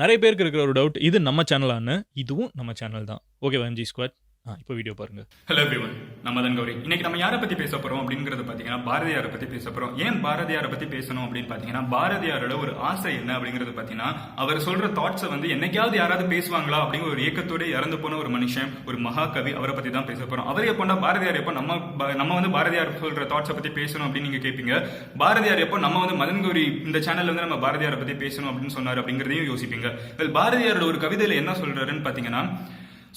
நிறைய பேருக்கு இருக்கிற ஒரு டவுட் இது நம்ம சேனலான்னு இதுவும் நம்ம சேனல் தான். ஓகே வஞ்சி ஸ்குவாட் இப்போ வீடியோ பாருங்க. ஹலோ எவ்ரிவன் நம்ம தான் கௌரி. இன்னைக்கு நம்ம யாரை பத்தி பேச போறோம் அப்படிங்கறது பாத்தீங்கன்னா பாரதியாரை பத்தி பேச போறோம். ஏன் பாரதியாரை பத்தி பேசணும் அப்படின்னு பாத்தீங்கன்னா பாரதியாரோட ஒரு ஆசை என்ன அப்படிங்கறது பாத்தீங்கன்னா அவர் சொல்ற தாட்ஸை வந்து என்னைக்காவது யாராவது பேசுவாங்களா அப்படிங்கிற ஒரு ஏக்கத்தோட இறந்து போன ஒரு மனுஷன் ஒரு மகாகவி அவரை பத்தி தான் பேச போறோம். அவர் எப்போனா பாரதியார் எப்போ நம்ம நம்ம வந்து பாரதியார் சொல்ற தாட்ஸை பத்தி பேசணும் அப்படின்னு நீங்க கேட்பீங்க பாரதியார் எப்போ நம்ம வந்து மதன் கௌரி இந்த சேனல்ல வந்து நம்ம பாரதியாரை பத்தி பேசணும் அப்படின்னு சொன்னாரு அப்படிங்கறதையும் யோசிப்பீங்க. பாரதியாரோட ஒரு கவிதையில என்ன சொல்றாருன்னு பாத்தீங்கன்னா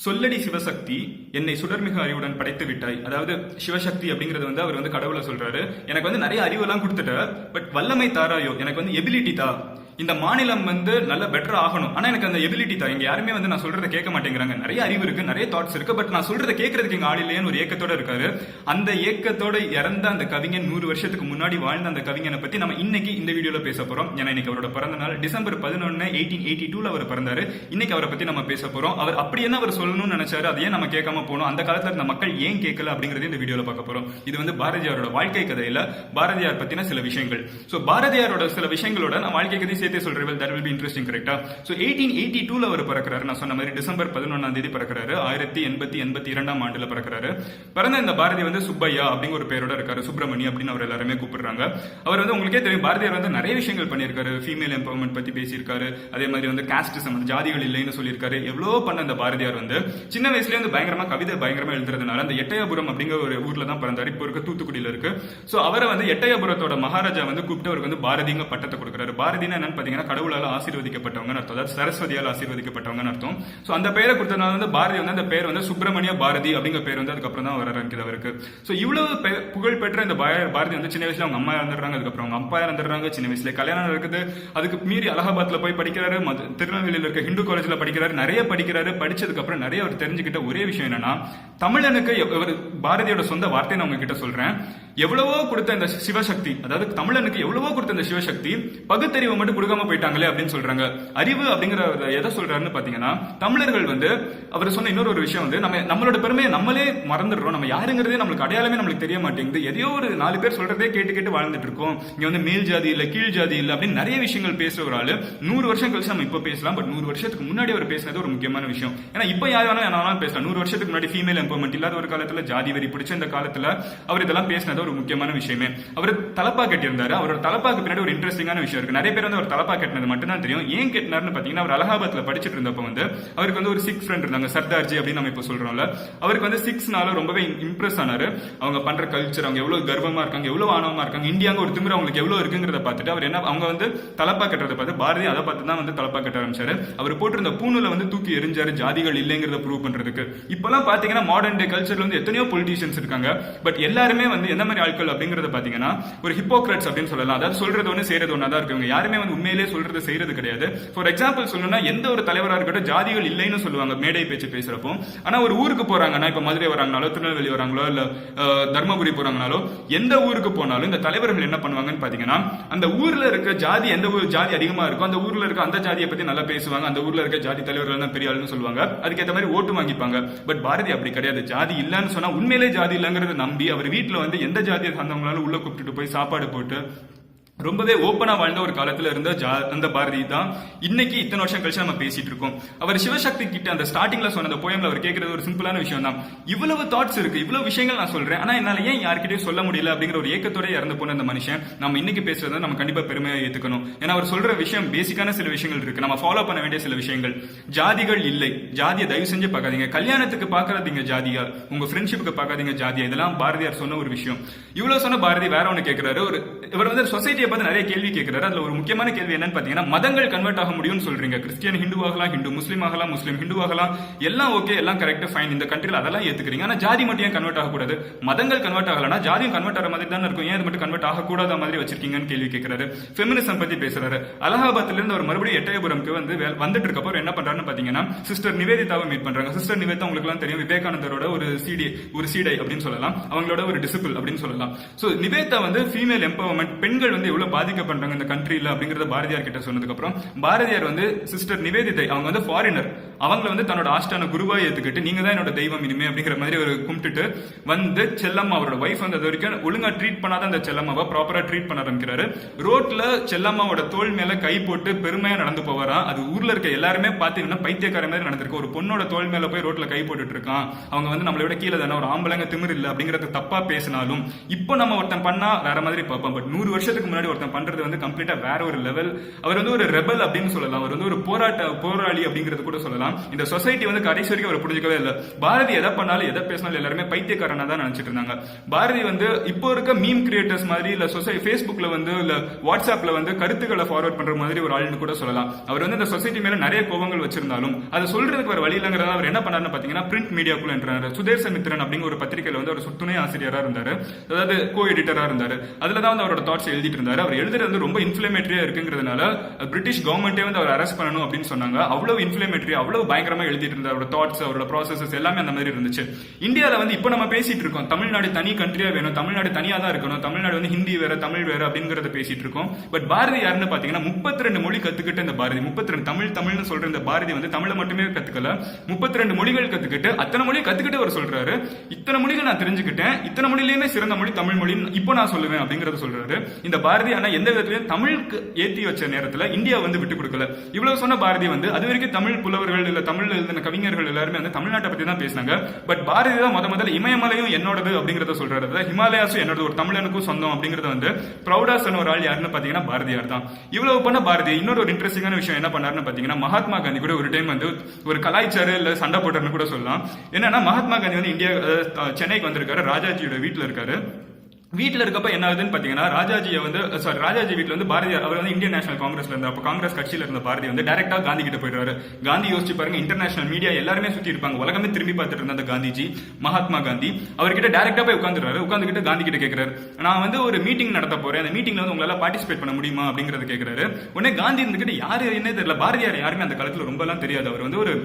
சொல்லடி சிவசக்தி என்னை சுடர்மிகு அறிவுடன் படைத்து விட்டாய். அதாவது சிவசக்தி அப்படிங்கிறது வந்து அவர் வந்து கடவுளை சொல்றாரு. எனக்கு வந்து நிறைய அறிவெல்லாம் கொடுத்துட்ட பட் வல்லமை தாராயோ எனக்கு வந்து எபிலிட்டி தா. இந்த மாநிலம் வந்து நல்ல பெட்டர் ஆகணும். ஆனா எனக்கு அந்த எபிலிட்டி தான் இங்க யாருமே வந்து நான் சொல்றதை கேட்க மாட்டேங்கிறாங்க. நிறைய அறிவு இருக்கு நிறைய தாட்ஸ் இருக்கு. பட் நான் சொல்றதை கேட்கறதுக்கு எங்க ஆள் ஒரு ஏக்கத்தோட இருக்காரு. அந்த ஏக்கத்தோட இறந்த அந்த கவிஞன் நூறு வருஷத்துக்கு முன்னாடி வாழ்ந்த அந்த கவிஞனை பத்தி நம்ம இன்னைக்கு இந்த வீடியோல பேச போறோம். ஏன்னா இன்னைக்கு அவரோட பிறந்த நாள் டிசம்பர் பதினொன்னு எயிட்டீன் எயிட்டி டூல அவர் பிறந்தாரு. இன்னைக்கு அவரை பத்தி நம்ம பேச போறோம். அவர் அப்படி என்ன அவர் சொல்லணும்னு நினைச்சாரு அதை ஏன் நம்ம கேட்காம போனோம். அந்த காலத்துல இருந்த மக்கள் ஏன் கேட்கல அப்படிங்கறத இந்த வீடியோல பார்க்க போறோம். இது வந்து பாரதியாரோட வாழ்க்கை கதையில பாரதியார் பத்தின சில விஷயங்கள். சோ பாரதியாரோட சில விஷயங்களோட நான் வாழ்க்கை கதை விஷயத்தை சொல்றேன் தட் வில் பி இன்ட்ரெஸ்டிங் கரெக்டா ஸோ எயிட்டீன் எயிட்டி டூல அவர் பிறக்கிறாரு. நான் சொன்ன மாதிரி டிசம்பர் பதினொன்னாம் தேதி பிறக்கிறாரு. ஆயிரத்தி எண்பத்தி எண்பத்தி இரண்டாம் ஆண்டுல பிறக்கிறாரு. பிறந்த இந்த பாரதி வந்து சுப்பையா அப்படிங்கிற ஒரு பேரோட இருக்காரு. சுப்பிரமணி அப்படின்னு அவர் எல்லாருமே கூப்பிடுறாங்க. அவர் வந்து உங்களுக்கே தெரியும் பாரதியார் வந்து நிறைய விஷயங்கள் பண்ணியிருக்காரு. ஃபீமேல் எம்பவர்மெண்ட் பத்தி பேசியிருக்காரு. அதே மாதிரி வந்து காஸ்டிசம் ஜாதிகள் இல்லைன்னு சொல்லியிருக்காரு. எவ்வளோ பண்ண அந்த பாரதியார் வந்து சின்ன வயசுல வந்து பயங்கரமா கவிதை பயங்கரமா எழுதுறதுனால அந்த எட்டயபுரம் அப்படிங்கிற ஒரு ஊர்ல தான் பிறந்தார். இப்போ இருக்க தூத்துக்குடியில இருக்கு. ஸோ அவரை வந்து எட்டயபுரத்தோட மகாராஜா வந்து கூப்பிட்டு அவருக்கு வந்து பாரதிங்க பட்டத்தை கொடுக்குறாரு. பாரதினா என்னன்னு பாத்தீங்கன்னா கடவுளால ஆசீர்வதிக்கப்பட்டவங்கன்னு அர்த்தம். அதாவது சரஸ்வதியால் ஆசீர்வதிக்கப்பட்டவங்கன்னு அர்த்தம். ஸோ அந்த பேரை கொடுத்ததுனால வந்து பாரதி வந்து அந்த பேர் வந்து சுப்பிரமணிய பாரதி அப்படிங்கிற பேர் வந்து அதுக்கப்புறம் தான் வர ஆரம்பிக்குது அவருக்கு. ஸோ இவ்வளவு புகழ் பெற்ற இந்த பாரதி வந்து சின்ன வயசுல அவங்க அம்மா இறந்துடுறாங்க அதுக்கப்புறம் அவங்க அப்பா இறந்துடுறாங்க சின்ன வயசுல கல்யாணம் இருக்குது அதுக்கு மீறி அலகாபாத்ல போய் படிக்கிறாரு திருநெல்வேலியில் இருக்க ஹிந்து காலேஜ்ல படிக்கிறாரு நிறைய படிக்கிறாரு. படிச்சதுக்கு அப்புறம் நிறைய அவர் தெரிஞ்சுக்கிட்ட ஒரே விஷயம் என்னன்னா தமிழனுக்கு பாரதியோட சொந்த வார்த்தை நான் உங்ககிட்ட சொல்றேன். எவ்வளவோ கொடுத்த இந்த சிவசக்தி அதாவது தமிழனுக்கு எவ்வளவோ கொடுத்த இந்த சிவசக்தி பகுத்தறிவை மட்டும் கொடுக்காம போயிட்டாங்களே அப்படின்னு சொல்றாங்க. அறிவு அப்படிங்கிற எதை சொல்றாருன்னு பாத்தீங்கன்னா தமிழர்கள் வந்து அவர் சொன்ன இன்னொரு ஒரு விஷயம் வந்து நம்ம நம்மளோட பெருமையை நம்மளே மறந்துடுறோம். நம்ம யாருங்கிறதே நம்மளுக்கு அடையாளமே நம்மளுக்கு தெரிய மாட்டேங்குது. எதையோ ஒரு நாலு பேர் சொல்றதே கேட்டு கேட்டு வாழ்ந்துட்டு இருக்கோம். இங்க வந்து மேல் ஜாதி இல்ல கீழ் ஜாதி இல்ல அப்படின்னு நிறைய விஷயங்கள் பேசுற ஒரு ஆளு. நூறு வருஷம் கழிச்சு நம்ம இப்ப பேசலாம். பட் நூறு வருஷத்துக்கு முன்னாடி அவர் பேசினது ஒரு முக்கியமான விஷயம். ஏன்னா இப்ப யார் வேணாலும் என்ன வேணாலும் பேசலாம். நூறு வருஷத்துக்கு முன்னாடி ஃபீமேல் எம்பவர்மெண்ட் இல்லாத ஒரு காலத்துல ஜாதி வரி பிடிச்ச இந்த காலத்துல அவர் இதெல்லாம் பேசினது ஒரு முக்கியமான விஷயமே. அவர் தலப்பா கட்டியிருந்தாரு. அவரோட தலப்பாக்கு பின்னாடி ஒரு இன்ட்ரெஸ்டிங்கான விஷயம் இருக்கு. நிறைய பேர் வந்து அவர் தலப்பா கட்டினது மட்டும் தான் தெரியும். ஏன் கட்டினார்னு பாத்தீங்கன்னா அவர் அலகாபாத்ல படிச்சிட்டு இருந்தப்ப வந்து அவருக்கு வந்து ஒரு சிக்ஸ் ஃப்ரெண்ட் இருந்தாங்க சர்தார்ஜி அப்படின்னு நம்ம இப்ப சொல்றோம்ல. அவருக்கு வந்து சிக்ஸ்னால ரொம்பவே இம்ப்ரெஸ் ஆனாரு. அவங்க பண்ற கல்ச்சர் அவங்க எவ்வளவு கர்வமா இருக்காங்க எவ்வளவு ஆணவமா இருக்காங்க இந்தியாங்க ஒரு திமிர அவங்களுக்கு எவ்வளவு இருக்குங்கிறத பார்த்துட்டு அவர் என்ன அவங்க வந்து தலப்பா கட்டுறதை பார்த்து பாரதி அதை பார்த்து தான் வந்து தலப்பா கட்ட ஆரம்பிச்சாரு. அவர் போட்டிருந்த பூணுல வந்து தூக்கி எரிஞ்சாரு ஜாதிகள் இல்லைங்கிறத ப்ரூவ் பண்றதுக்கு. இப்பெல்லாம் பாத்தீங்கன்னா மாடர்ன் டே கல்ச்சர்ல வந்து எத்தனையோ பொலிட்டீஷியன்ஸ் இருக்காங்க. பட் எல்லாருமே வந்து எந்த மாதிரி ஆட்கள் அப்படிங்கறத பாத்தீங்கன்னா ஒரு ஹிப்போக்ரட்ஸ் அப்படின்னு சொல்லலாம். அதாவது சொல்றது ஒண்ணு செய்யறது ஒன்றா தான் இருக்கு யாருமே வந்து உண்மையிலே சொல்றது செய்யறது கிடையாது. ஃபார் எக்ஸாம்பிள் சொல்லணும்னா எந்த ஒரு தலைவராக இருக்கட்டும் ஜாதிகள் இல்லைன்னு சொல்லுவாங்க மேடை பேச்சு பேசுறப்போ. ஆனா ஒரு ஊருக்கு போறாங்கன்னா இப்ப மதுரை வராங்கனாலோ திருநெல்வேலி வராங்களோ இல்ல தர்மபுரி போறாங்கனாலோ எந்த ஊருக்கு போனாலும் இந்த தலைவர்கள் என்ன பண்ணுவாங்கன்னு பாத்தீங்கன்னா அந்த ஊர்ல இருக்க ஜாதி எந்த ஊர் ஜாதி அதிகமா இருக்கோ அந்த ஊர்ல இருக்க அந்த ஜாதியை பத்தி நல்லா பேசுவாங்க அந்த ஊர்ல இருக்க ஜாதி தலைவர்கள் தான் பெரிய ஆளுன்னு சொல்லுவாங்க. அதுக்கேற்ற மாதிரி ஓட்டு வாங்கிப்பாங்க. பட் பாரதி அப்படி கிடையாது. ஜாதி இல்லைன்னு சொன்னா உண்மையிலே ஜாதி இல்லைங்கிறத நம்பி அவர் வீட்டுல வந்து எந்த ஜாதியை சார்ந்தவங்களால உள்ள கூப்பிட்டுட்டு போய் சாப்பாடு போட்டு ரொம்பவே ஓப்பனா வாழ்ந்த ஒரு காலத்துல இருந்த ஜா- அந்த பாரதி தான் இன்னைக்கு இத்தனை வருஷம் கழிச்சு நம்ம பேசிட்டு இருக்கோம். அவர் சிவசக்தி கிட்ட அந்த ஸ்டார்டிங்ல சொன்ன அந்த போயம்ல அவர் கேட்கறது ஒரு சிம்பிளான விஷயம் தான். இவ்வளவு தாட்ஸ் இருக்கு இவ்வளவு விஷயங்கள் நான் சொல்றேன். ஆனா என்னால ஏன் யார்கிட்டயும் சொல்ல முடியல அப்படிங்கிற ஒரு ஏக்கத்தோட இறந்து போன அந்த மனுஷன் நம்ம இன்னைக்கு பேசுறத நம்ம கண்டிப்பா பெருமையா ஏத்துக்கணும். ஏன்னா அவர் சொல்ற விஷயம் பேசிக்கான சில விஷயங்கள் இருக்கு. நம்ம ஃபாலோ பண்ண வேண்டிய சில விஷயங்கள். ஜாதிகள் இல்லை. ஜாதியை தயவு செஞ்சு பார்க்காதீங்க. கல்யாணத்துக்கு பார்க்காதீங்க ஜாதியா. உங்க ஃப்ரெண்ட்ஷிப்புக்கு பார்க்காதீங்க ஜாதியா. இதெல்லாம் பாரதியார் சொன்ன ஒரு விஷயம். இவ்வளவு சொன்ன பாரதி வேற ஒண்ணு கேட்கிறாரு ஒரு இவர் வந்து சொசைட்டியை பார்த்து நிறைய கேள்வி கேட்கிறாரு அதுல ஒரு முக்கியமான கேள்வி என்னன்னு பாத்தீங்கன்னா மதங்கள் கன்வெர்ட் ஆக முடியும்னு சொல்றீங்க. கிறிஸ்டியன் ஹிந்து ஆகலாம் ஹிந்து முஸ்லீம் ஆகலாம் முஸ்லீம் ஹிந்து ஆகலாம் எல்லாம் ஓகே எல்லாம் கரெக்ட் ஃபைன் இந்த கண்ட்ரில அதெல்லாம் ஏத்துக்கிறீங்க. ஆனா ஜாதி மட்டும் ஏன் கன்வெர்ட் ஆகக்கூடாது? மதங்கள் கன்வெர்ட் ஆகலனா ஜாதியும் கன்வெர்ட் ஆகிற மாதிரி தான் இருக்கும். ஏன் இது மட்டும் கன்வெர்ட் ஆகக்கூடாத மாதிரி வச்சிருக்கீங்கன்னு கேள்வி கேட்கிறாரு ஃபெமினிசம் பத்தி பேசுறாரு. அலகாபாத்ல இருந்து அவர் மறுபடியும் எட்டயபுரம்க்கு வந்து வந்துட்டு இருக்கப்போ என்ன பண்றாருன்னு பாத்தீங்கன்னா சிஸ்டர் நிவேதிதாவை மீட் பண்றாங்க. சிஸ்டர் நிவேதா உங்களுக்கு எல்லாம் தெரியும். விவேகானந்தரோட ஒரு சிடி ஒரு சீடை அப்படின்னு சொல்லலாம். அவங்களோட ஒரு டிசிபிள் அப்படின்னு சொல்லலாம். சோ நிவேதா வந்து ஃபீமேல் எம்பவர்மெண்ட் பெண்கள் வந்து எவ்வளவு பாதிக்கப்படுறாங்க இந்த கண்ட்ரில அப்படிங்கறத பாரதியார் கிட்ட சொன்னதுக்கு அப்புறம் பாரதியார் வந்து சிஸ்டர் நிவேதிதை அவங்க வந்து ஃபாரினர் அவங்கள வந்து தன்னோட ஆஸ்டான குருவா ஏத்துக்கிட்டு நீங்க தான் என்னோட தெய்வம் இனிமே அப்படிங்கிற மாதிரி ஒரு கும்பிட்டுட்டு வந்து செல்லம்மா அவரோட ஒய்ஃப் வந்து அது வரைக்கும் ஒழுங்கா ட்ரீட் பண்ணாத அந்த செல்லம்மாவை ப்ராப்பரா ட்ரீட் பண்ண ஆரம்பிக்கிறாரு. ரோட்ல செல்லம்மாவோட தோல் மேல கை போட்டு பெருமையா நடந்து போவாராம் அது ஊர்ல இருக்க எல்லாருமே பாத்தீங்கன்னா பைத்தியக்கார மாதிரி நடந்திருக்கு. ஒரு பொண்ணோட தோல் மேல போய் ரோட்ல கை போட்டுட்டு இருக்கான். அவங்க வந்து நம்மளை விட கீழே தானே ஒரு ஆம்பளைங்க திமிர் இல்ல அப்படிங்கறத தப்பா பேசினாலும் இப்போ நம்ம ஒருத்தன் பண்ணா வேற மாதிரி பார்ப்போம் பட் நூறு வருஷத்துக்கு முன்னாடி ஒருத்தன் பண்றது வந்து கம்ப்ளீட்டா வேற ஒரு லெவல் அவர் வந்து ஒரு ரெபல் அப்படின்னு சொல்லலாம். அவர் வந்து ஒரு போராட்ட போராளி அப்படிங்கிறது கூட சொல்லலாம். இந்த சொசைட்டி வந்து கடைசி வரைக்கும் அவர் புரிஞ்சுக்கவே இல்லை. பாரதி எதை பண்ணாலும் எதை பேசினாலும் எல்லாருமே பைத்தியக்காரனா தான் நினைச்சிட்டு இருந்தாங்க. பாரதி வந்து இப்போ இருக்க மீம் கிரியேட்டர்ஸ் மாதிரி இல்ல சொசை ஃபேஸ்புக்ல வந்து இல்ல வாட்ஸ்அப்ல வந்து கருத்துக்களை ஃபார்வர்ட் பண்ற மாதிரி ஒரு ஆள்னு கூட சொல்லலாம். அவர் வந்து இந்த சொசைட்டி மேல நிறைய கோபங்கள் வச்சிருந்தாலும் அதை சொல்றதுக்கு ஒரு வழி இல்லங்கிறத அவர் என்ன பண்ணாருன்னு பாத்தீங்கன்னா பிரிண்ட் மீடியாக்குள்ள என்றாரு. சுதேச மித்ரன் அப்படிங்கிற ஒரு பத்திரிகையில வந்து அவர் துணை ஆசிரியரா இருந்தாரு. அதாவது கோ எடிட்டரா இருந்தாரு. அதுல தான் வந்து அவரோட தாட்ஸ் எழுதிட்டு இருந்தாரு. அவர் எழுதுறது வந்து ரொம்ப இன்ஃபிளமேட்டரியா இருக்குங்கிறதுனால பிரிட்டிஷ் கவர்மெண்ட்டே வந்து அவர் அரெஸ்ட் பண்ணணும் அப்படின்னு சொன்னாங்க. அவ்வளவு இன்ஃபிளமேட்டரி அவ்வளவு பயங்கரமா எழுதிட்டு இருந்தார் அவரோட தாட்ஸ் அவரோட ப்ராசஸஸ் எல்லாமே அந்த மாதிரி இருந்துச்சு. இந்தியாவில் வந்து இப்போ நம்ம பேசிட்டு இருக்கோம். தமிழ்நாடு தனி கண்ட்ரியா வேணும் தமிழ்நாடு தனியா தான் இருக்கணும் தமிழ்நாடு வந்து ஹிந்தி வேற தமிழ் வேற அப்படிங்கறத பேசிட்டு இருக்கோம். பட் பாரதி யாருன்னு பாத்தீங்கன்னா முப்பத்தி ரெண்டு மொழி கத்துக்கிட்டு இந்த பாரதி முப்பத்தி ரெண்டு தமிழ் தமிழ்னு சொல்ற இந்த பாரதி வந்து தமிழை மட்டுமே கத்துக்கல. முப்பத்தி ரெண்டு மொழிகள் கத்துக்கிட்டு அத்தனை மொழி கத்துக்கிட்டு அவர் சொல்றாரு. இத்தனை மொழிகள் நான் தெரிஞ்சுக்கிட்டேன். இத்தனை மொழியிலுமே சிறந்த மொழி தமிழ் மொழி இப்போ நான் சொல்லுவேன் அப்படிங்கறத சொல்றாரு. இந்த பாரதி ஆனா எந்த விதத்திலையும் தமிழுக்கு ஏத்தி வச்ச நேரத்துல இந்தியா வந்து விட்டு கொடுக்கல. இவ்வளவு சொன்ன பாரதி வந்து அது வரைக்கும் தமிழ் புலவர்கள் இல்ல தமிழ் எழுதின கவிஞர்கள் எல்லாருமே வந்து தமிழ்நாட்டை பத்தி தான் பேசினாங்க. பட் பாரதி தான் முத முதல்ல இமயமலையும் என்னோடது அப்படிங்கறத சொல்றாரு. அதாவது ஹிமாலயாஸும் என்னோட ஒரு தமிழனுக்கும் சொந்தம் அப்படிங்கறத வந்து ப்ரௌடா சொன்ன ஒரு ஆள் யாருன்னு பாத்தீங்கன்னா பாரதியார் தான். இவ்வளவு பண்ண பாரதி இன்னொரு ஒரு இன்ட்ரெஸ்டிங்கான விஷயம் என்ன பண்ணாருன்னு பாத்தீங்கன்னா மகாத்மா காந்தி கூட ஒரு டைம் வந்து ஒரு கலாய்ச்சாரு இல்ல சண்டை போட்டாருன்னு கூட சொல்லலாம். என்னன்னா மகாத்மா காந்தி வந்து இந்தியா சென்னைக்கு வந்திருக்காரு ராஜாஜியோட வீட்டுல இருக்காரு. வீட்டில் இருக்கப்ப என்ன ஆகுதுன்னு பார்த்தீங்கன்னா ராஜாஜியை வந்து சாரி ராஜாஜி வீட்டில் வந்து பாரதியார் அவர் வந்து இந்தியன் நேஷனல் காங்கிரஸ்ல இருந்தார் அப்போ காங்கிரஸ் கட்சியில இருந்த பாரதி வந்து டைரக்டா காந்தி கிட்ட போயிடுறாரு. காந்தி யோசிச்சு பாருங்க இன்டர்நேஷனல் மீடியா எல்லாருமே சுற்றி இருப்பாங்க. உலகமே திரும்பி பார்த்துட்டு இருந்த அந்த காந்திஜி மகாத்மா காந்தி அவர்கிட்ட டைரக்டா போய் உட்காந்துறாரு உட்காந்துக்கிட்டு காந்தி கிட்ட கேட்கிறாரு நான் வந்து ஒரு மீட்டிங் நடத்த போறேன். அந்த மீட்டிங்ல வந்து உங்களால பார்ட்டிசிபேட் பண்ண முடியுமா அப்படிங்கறத கேட்கிறாரு உடனே காந்தி இருந்துகிட்டு யாரு என்ன தெரியல. பாரதியார் யாருமே அந்த காலத்தில் ரொம்பலாம் தெரியாது. அவர் வந்து ஒரு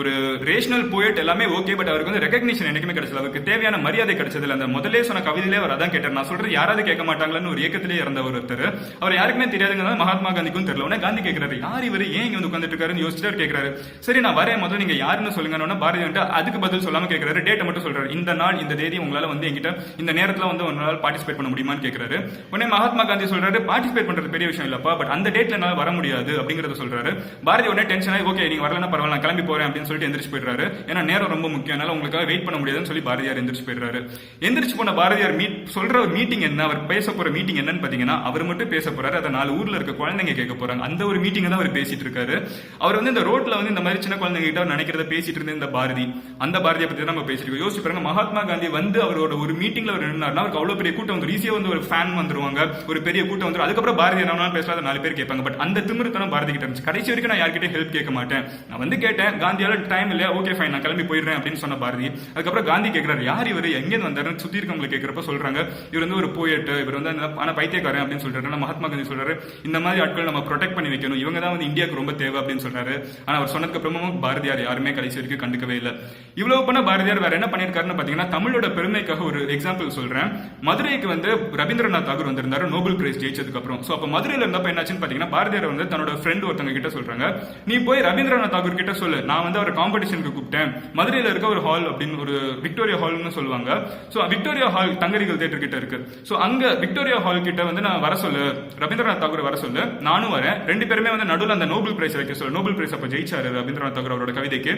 ஒரு ரேஷனல் போயட் எல்லாமே ஓகே பட் அவருக்கு வந்து ரெகக்னிஷன் என்னைக்குமே கிடைச்சது. அவருக்கு தேவையான மரியாதை கிடைச்சது அந்த முதலே சொன்ன கவிதையிலே அவர் அதான் கேட்டார். நான் சொல்றது யாராவது கேட்க மாட்டாங்களான்னு ஒரு இயக்கத்திலே இறந்த ஒருத்தர். அவர் யாருக்குமே தெரியாதுங்கிறது மகாத்மா காந்திக்கும் தெரியல. உடனே காந்தி கேட்கிறாரு யார் இவர்? ஏன் இங்க வந்து உட்காந்துட்டு இருக்காருன்னு யோசிச்சுட்டு அவர் கேட்கிறாரு. சரி நான் வரேன் முதல்ல நீங்க யாருன்னு சொல்லுங்க பாரதி வந்துட்டு அதுக்கு பதில் சொல்லாம கேட்கிறாரு. டேட்டை மட்டும் சொல்றாரு. இந்த நாள் இந்த தேதி உங்களால வந்து என்கிட்ட இந்த நேரத்துல வந்து உங்களால் பார்ட்டிசிபேட் பண்ண முடியுமான்னு கேட்கிறாரு. உடனே மகாத்மா காந்தி சொல்றாரு பார்ட்டிசிபேட் பண்றது பெரிய விஷயம் இல்லப்பா பட் அந்த டேட்ல என்னால் வர முடியாது அப்படிங்கறத சொல்றாரு. பாரதி உடனே டென்ஷன் ஆகி ஓகே நீங்க வரலன்னா பரவாயில்ல நான் கிளம்பி போறேன் அப்படின்னு சொல்லிட்டு எந்திரிச்சு போயிடுறாரு. ஏன்னா நேரம் ரொம்ப முக்கியம். அதனால உங்களுக்காக வெயிட் பண்ண முடியாதுன்னு சொல்லி பாரதியார் எந்திரிச்சு போயிடுறாரு. எந்திரிச்சு போன பாரதியார் மீட் சொல்ற ஒரு மீட்டிங் என்ன அவர் பேச போற மீட்டிங் என்னன்னு பாத்தீங்கன்னா அவர் மட்டும் பேச போறாரு. அதை நாலு ஊர்ல இருக்க குழந்தைங்க கேட்க போறாங்க. அந்த ஒரு மீட்டிங் தான் அவர் பேசிட்டு இருக்காரு. அவர் வந்து இந்த ரோட்ல வந்து இந்த மாதிரி சின்ன குழந்தைங்க கிட்ட அவர் நினைக்கிறத பேசிட்டு இருந்த இந்த பாரதி அந்த பாரதியை பத்தி தான் நம்ம பேசிட்டு யோசிச்சு பாருங்க மகாத்மா காந்தி வந்து அவரோட ஒரு மீட்டிங்ல அவர் நின்னார்னா அவருக்கு அவ்வளவு பெரிய கூட்டம் வந்து ஈஸியா வந்து ஒரு ஃபேன் வந்துருவாங்க. ஒரு பெரிய கூட்டம் வந்துடும் அதுக்கப்புறம் பாரதி என்ன பேசலாம் நாலு பேர் கேட்பாங்க. பட் அந்த திமிருத்தனம் பாரதி கிட்ட இருந்துச்சு. கடைசி வரைக்கும் நான் யார்கிட்ட ஹெல்ப் கேட்க மாட்டேன். நான் வந்து கேட்டேன் காந்தியால டைம் இல்லையா? ஓகே ஃபைன் நான் கிளம்பி போயிடுறேன் அப்படின்னு சொன்ன பாரதி. அதுக்கப்புறம் காந்தி கேட்கிறாரு யார் இவர்? எங்கேருந்து வந்தாருன்னு சுத்தி இருக்கவங்களை கேட்கிறப்ப சொல்றாங்க. இவர் வந்து ஒரு போயிட்டு இவர் வந்து ஆனால் பைத்தியக்காரன் அப்படின்னு சொல்றாரு. ஆனா மகாத்மா காந்தி சொல்றாரு இந்த மாதிரி ஆட்கள் நம்ம ப்ரொடெக்ட் பண்ணி வைக்கணும். இவங்க தான் வந்து இந்தியாவுக்கு ரொம்ப தேவை அப்படின்னு சொல்றாரு. ஆனால் அவர் சொன்னதுக்கு அப்புறமும் பாரதியார் யாருமே கடைசி வரைக்கும் கண்டுக்கவே இல்லை. இவ்வளவு பண்ண பாரதியார் வேற என்ன பண்ணிருக்காருன்னு பாத்தீங்கன்னா தமிழோட பெருமைக்காக ஒரு எக்ஸாம்பிள் சொல்றேன். மதுரைக்கு வந்து ரவீந்திரநாத் தாகூர் வந்திருந்தாரு நோபல் பிரைஸ் ஜெயிச்சதுக்கு அப்புறம். சோ அப்போ மதுரையில் இருந்தப்ப என்னாச்சுன்னு பாத்தீங்கன்னா பாரதியார் வந்து தன்னோட ஃப்ரெண்ட் ஒருத்தவங்க கிட்ட சொல்றாங்க நீ போய் ரவீந்திரநாத் தாகூர் கிட்ட சொல்லு. நான் வந்து அவர் காம்படிஷனுக்கு கூப்பிட்டேன். மதுரையில் இருக்க ஒரு ஹால் அப்படின்னு ஒரு விக்டோரியா ஹால்னு சொல்லுவாங்க. சோ விக்டோரியா ஹால் தங்கரிகள் தேட்டர் கிட்ட இருக்கு. ஸோ அங்க விக்டோரியா ஹால் கிட்ட வந்து நான் வர சொல்லு. ரவீந்திரநாத் தாகூர் வர சொல்லு. நானும் வரேன். ரெண்டு பேருமே வந்து நடுவில் அந்த நோபல் பிரைஸ் வைக்க சொல்லு. நோபல் பிரைஸ் அப்ப ஜெயிச்சாரு ரவீந்திரநாத் தாகூர் அவரோட கவிதைக்கு.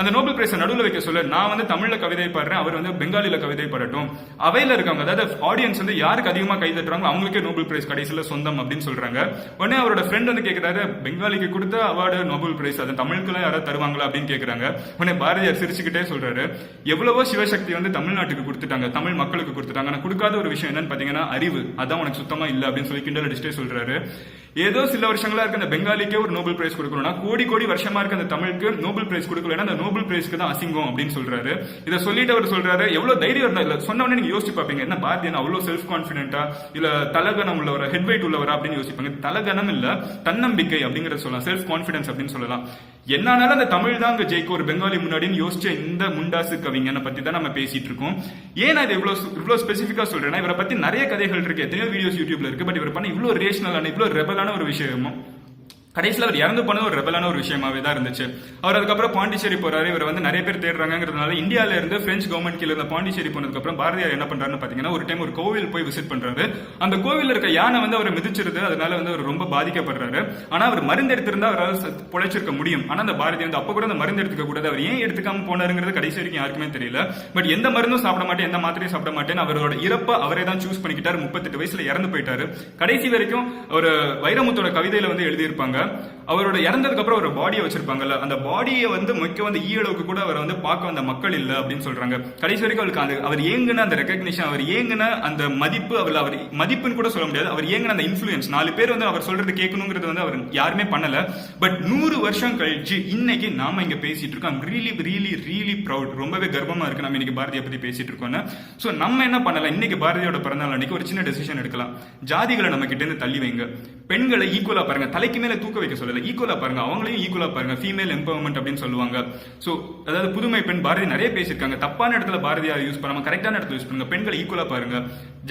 அந்த நோபல் பிரைஸ் நடுவில் வைக்க சொல்ல. நான் வந்து தமிழ்ல கவிதை பாடுறேன். அவர் வந்து பெங்காலில கவிதை பாடட்டும். அவையில இருக்காங்க அதாவது ஆடியன்ஸ் வந்து யாருக்கு அதிகமா கை தட்டுறாங்களோ அவங்களுக்கே நோபல் பிரைஸ் கடைசியில சொந்தம் அப்படின்னு சொல்றாங்க. உடனே அவரோட ஃப்ரெண்ட் வந்து கேட்கிறாரு பெங்காலிக்கு கொடுத்த அவார்டு நோபல் பிரைஸ் அது தமிழுக்குலாம் யாராவது தருவாங்களா? அப்படின்னு கேட்கிறாங்க உடனே பாரதியார் சிரிச்சுக்கிட்டே சொல்றாரு எவ்வளவோ சிவசக்தி வந்து தமிழ்நாட்டுக்கு கொடுத்துட்டாங்க. தமிழ் மக்களுக்கு கொடுத்துட்டாங்க. ஆனா கொடுக்காத ஒரு விஷயம் என்னன்னு பாத்தீங்கன்னா அறிவு. அதான் உனக்கு சுத்தமா இல்ல அப்படின்னு சொல்லி கிண்டல் அடிச்சுட்டே சொல்றாரு. ஏதோ சில வருஷங்களா இருக்க அந்த பெங்காலிக்கே ஒரு நோபல் பிரைஸ் கொடுக்கணும்னா கோடி கோடி வருஷமா இருக்க அந்த தமிழுக்கு நோபல் பிரைஸ் கொடுக்கலன்னா அந்த நோபல் பிரைஸ்க்கு தான் அசிங்கம் அப்படின்னு சொல்றாரு. இதை சொல்லிட்டு அவர் சொல்றாரு எவ்வளவு தைரியம் இருந்தா இல்ல சொன்ன உடனே நீங்க யோசிச்சு பாப்பீங்க என்ன பாரதியன் அவ்வளவு செல்ஃப் கான்பிடென்ட்டா இல்ல தலகணம் உள்ளவரா ஹெட் வெயிட் உள்ளவரா அப்படின்னு யோசிப்பாங்க. தலகணம் இல்ல தன்னம்பிக்கை அப்படிங்கறத சொல்லலாம் செல்ஃப் கான்பிடன்ஸ் அப்படின்னு சொல்லலாம். என்னானாலும் அந்த தமிழ் தான் அங்க ஜெயிக்கும். ஒரு பெங்காலி முன்னாடின்னு யோசிச்ச இந்த முண்டாசு கவிஞனை பத்தி தான் நம்ம பேசிட்டு இருக்கோம். ஏன் நான் இவ்வளவு இவ்வளவு ஸ்பெசிஃபிக்கா சொல்றேன்னா இவரை பத்தி நிறைய கதைகள் இருக்கு. எத்தனையோ வீடியோஸ் யூடியூப்ல இருக்கு. பட் இவர் பண்ண இவ்வளவு ரேஷனலான இவ்வளவு ரெபலான ஒரு விஷயமும் கடைசியில் அவர் இறந்து போனது ஒரு ரெபலான ஒரு விஷயமாவே தான் இருந்துச்சு. அவர் அதுக்கப்புறம் பாண்டிச்சேரி போறாரு. இவர் வந்து நிறைய பேர் தேடுறாங்கிறதுனால இந்தியாவில இருந்து பிரெஞ்சு கவர்மெண்ட் கீழ இருந்த பாண்டிச்சேரி போனதுக்கப்புறம் பாரதியார் என்ன பண்றாருன்னு பாத்தீங்கன்னா ஒரு டைம் ஒரு கோவில் போய் விசிட் பண்றாரு. அந்த கோவில் இருக்க யானை வந்து அவர் மிதிச்சிருது. அதனால வந்து அவர் ரொம்ப பாதிக்கப்படுறாரு. ஆனா அவர் மருந்து எடுத்திருந்தா அவரால் செத்து- பொழைச்சிருக்க முடியும். ஆனா அந்த பாரதி வந்து அப்ப கூட அந்த மருந்து எடுத்துக்க கூடாது. அவர் ஏன் எடுத்துக்காம போனாருங்கிறது கடைசி வரைக்கும் யாருக்குமே தெரியல. பட் எந்த மருந்தும் சாப்பிட மாட்டேன் எந்த மாத்திரையும் சாப்பிட மாட்டேன். அவரோட இறப்ப அவரே தான் சூஸ் பண்ணிக்கிட்டாரு. முப்பத்தெட்டு வயசுல இறந்து போயிட்டாரு. கடைசி வரைக்கும் ஒரு வைரமுத்தோட கவிதையில வந்து எழுதியிருப்பாங்க அவரோட இறந்ததுக்கு அப்புறம் ஒரு பாடியை வச்சிருப்பாங்கல்ல அந்த பாடியை வந்து முக்கிய வந்து ஈயளவுக்கு கூட அவரை வந்து பார்க்க வந்த மக்கள் இல்லை அப்படின்னு சொல்றாங்க. கடைசி வரைக்கும் அவருக்கு அந்த அவர் ஏங்குன அந்த ரெக்கக்னிஷன் அவர் ஏங்குன அந்த மதிப்பு அவர் அவர் மதிப்புன்னு கூட சொல்ல முடியாது. அவர் ஏங்குன அந்த இன்ஃபுளுயன்ஸ் நாலு பேர் வந்து அவர் சொல்றது கேட்கணுங்கிறது வந்து அவர் யாருமே பண்ணல. பட் நூறு வருஷம் கழிச்சு இன்னைக்கு நாம இங்க பேசிட்டு இருக்கோம். ரீலி ரீலி ரீலி ப்ரௌட் ரொம்பவே கர்வமா இருக்கு. நம்ம இன்னைக்கு பாரதியை பத்தி பேசிட்டு இருக்கோம்னு. சோ நம்ம என்ன பண்ணலாம்? இன்னைக்கு பாரதியோட பிறந்தநாள் அன்னைக்கு ஒரு சின்ன டெசிஷன் எடுக்கலாம். ஜாதிகளை நம்ம கிட்ட இருந்து தள்ளி வைங்க. பெண்களை ஈக்குவலா பாருங்க. தலைக்கு மேல தூக்கி வைக்க சொல்லல. ஈக்குவலா பாருங்க. அவங்களையும் ஈக்குவலா பாருங்க. ஃபீமேல் எம்பவர்மெண்ட் அப்படின்னு சொல்லுவாங்க. சோ அதாவது புதுமை பெண் பாரதி நிறைய பேசியிருக்காங்க. தப்பான இடத்துல பாரதியார் யூஸ் பண்ணாம கரெக்டான இடத்துல யூஸ் பண்ணுங்க. பெண்களை ஈக்குவலா பாருங்க.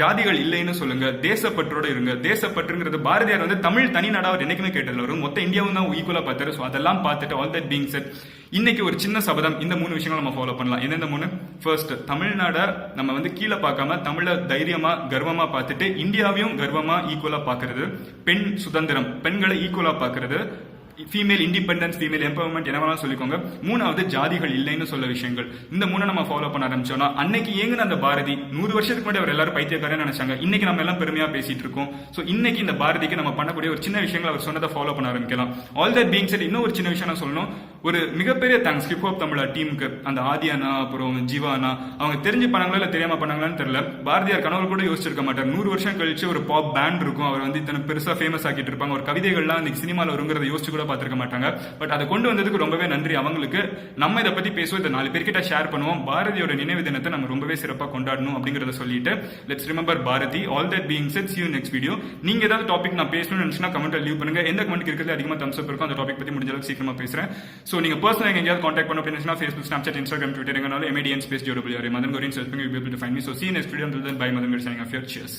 ஜாதிகள் இல்லைன்னு சொல்லுங்க. தேசப்பற்றோட இருங்க. தேசப்பற்றுங்கிறது பாரதியார் வந்து தமிழ் தனிநாடா அவர் என்னைக்குமே கேட்டல வரும் மொத்த இந்தியாவும் தான் ஈக்குவலா பார்த்தாரு. ஸோ அதெல்லாம் பார்த்துட்டு ஆல் தட் பீங் செட் இன்னைக்கு ஒரு சின்ன சபதம். இந்த மூணு விஷயங்கள் நம்ம ஃபாலோ பண்ணலாம். எந்தெந்த மூணு? ஃபர்ஸ்ட் தமிழ்நாடை நம்ம வந்து கீழே பார்க்காம தமிழ தைரியமா கர்வமா பார்த்துட்டு இந்தியாவையும் கர்வமா ஈக்குவலா பார்க்கிறது. பெண் சுதந்திரம். பெண்களை ஈக்குவலா பார்க்கிறது. ஃபீமேல் இண்டிபெண்டன்ஸ் ஃபீமேல் எம்பவர்மெண்ட் என்ன வேணாலும் சொல்லிக்கோங்க. மூணாவது ஜாதிகள் இல்லைன்னு சொல்ல விஷயங்கள். இந்த மூணு நம்ம ஃபாலோ பண்ண ஆரம்பிச்சோம்னா அன்னைக்கு ஏங்குன அந்த பாரதி நூறு வருஷத்துக்கு முன்னாடி அவர் எல்லாரும் பைத்தியக்காரன்னு நினைச்சாங்க. இன்னைக்கு நம்ம எல்லாம் பெருமையா பேசிட்டு இருக்கோம். ஸோ இன்னைக்கு இந்த பாரதிக்கு நம்ம பண்ணக்கூடிய ஒரு சின்ன விஷயங்கள் அவர் சொன்னதை ஃபாலோ பண்ண ஆரம்பிக்கலாம். ஆல் தட் பீங் சரி இன்னும் ஒரு சின்ன விஷயம் நான் சொல்லணும். ஒரு மிகப்பெரிய தேங்க்ஸ் ஹிப் ஹாப் தமிழா டீமுக்கு அந்த ஆதியானா அப்புறம் ஜீவானா அவங்க தெரிஞ்சு பண்ணாங்களா இல்ல தெரியாம பண்ணாங்களான்னு தெரியல. பாரதியார் கனவு கூட யோசிச்சிருக்க மாட்டார். நூறு வருஷம் கழிச்சு ஒரு பாப் பேண்ட் இருக்கும். அவர் வந்து இத்தனை பெருசா ஃபேமஸ் ஆக்கிட்டு இருப்பாங்க. ஒரு கவிதைகள்லாம் அந்த சினிமால வருங்கிறத யோசிச்சு கூட பார்த்திருக்க மாட்டாங்க. பட் அதை கொண்டு வந்ததுக்கு ரொம்பவே நன்றி அவங்களுக்கு. நம்ம இதை பத்தி பேசுவோம். இதை நாலு பேர்கிட்ட ஷேர் பண்ணுவோம். பாரதியோட நினைவு தினத்தை நம்ம ரொம்பவே சிறப்பா கொண்டாடணும் அப்படிங்கறத சொல்லிட்டு let's remember Bharathi. All that being said you next video நீங்க ஏதாவது டாபிக் நான் பேசணும்னு நினைச்சுன்னா கமெண்ட்ல லீவ் பண்ணுங்க. எந்த கமெண்ட் இருக்கிறது அதிகமா தம்ஸ் இருக்கும் அந்த டாபிக் பத்தி முடிஞ்ச அளவுக்கு சீக்கிரமா பேசுறேன். ஸோ நீங்கள் பர்சனல் எங்கேயாவது காண்டாக்ட் பண்ண அப்படின்னு ஃபேஸ்புக் ஸ்னாப்சாட் இன்ஸ்டாகிராம் ட்விட்டர் எங்கனாலும் எமேடியன் ஸ்பேஸ் ஜோடபிள் மதன் கோரின் சர்ச் பண்ணி be to find me so see next bye Madan Gowri signing off your cheers